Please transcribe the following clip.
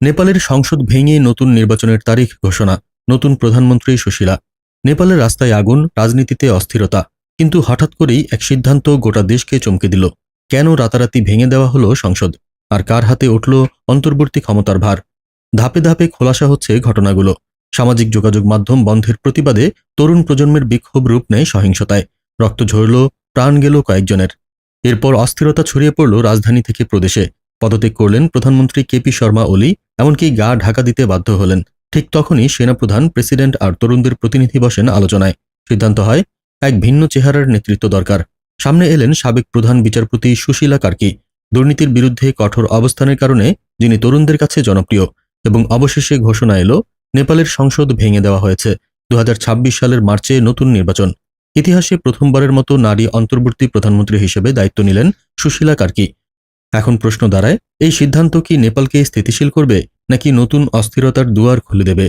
নেপালের সংসদ ভেঙে নতুন নির্বাচনের তারিখ ঘোষণা, নতুন প্রধানমন্ত্রী সুশীলা। নেপালের রাস্তায় আগুন, রাজনীতিতে অস্থিরতা, কিন্তু হঠাৎ করেই এক সিদ্ধান্ত গোটা দেশকে চমকে দিল। কেন রাতারাতি ভেঙে দেওয়া হলো সংসদ? আর কার হাতে উঠল অন্তর্বর্তী ক্ষমতার ভার? ধাপে ধাপে খোলাসা হচ্ছে ঘটনাগুলো। সামাজিক যোগাযোগ মাধ্যম বন্ধের প্রতিবাদে তরুণ প্রজন্মের বিক্ষোভ রূপ নেয় সহিংসতায়। রক্ত ঝরল, প্রাণ গেল কয়েকজনের। এরপর অস্থিরতা ছড়িয়ে পড়ল রাজধানী থেকে প্রদেশে। পদত্যাগ করলেন প্রধানমন্ত্রী কেপি শর্মা ওলি এমনকি গা ঢাকা দিতে বাধ্য হলেন। ঠিক তখনই সেনাপ্রধান প্রেসিডেন্ট আর তরুণদের প্রতিনিধি বসেন আলোচনায়। সিদ্ধান্ত হয়, এক ভিন্ন চেহারার নেতৃত্ব দরকার। সামনে এলেন সাবেক প্রধান বিচারপতি সুশীলা কার্কি। দুর্নীতির বিরুদ্ধে কঠোর অবস্থানের কারণে যিনি তরুণদের কাছে জনপ্রিয় এবং অবশেষে ঘোষণা এলো, নেপালের সংসদ ভেঙে দেওয়া হয়েছে। দু হাজার ছাব্বিশ সালের মার্চে নতুন নির্বাচন। ইতিহাসে প্রথমবারের মতো নারী অন্তর্বর্তী প্রধানমন্ত্রী হিসেবে দায়িত্ব নিলেন সুশীলা কার্কি। এখন প্রশ্ন দাঁড়ায়, এই সিদ্ধান্ত কি নেপালকে স্থিতিশীল করবে, নাকি নতুন অস্থিরতার দুয়ার খুলে দেবে?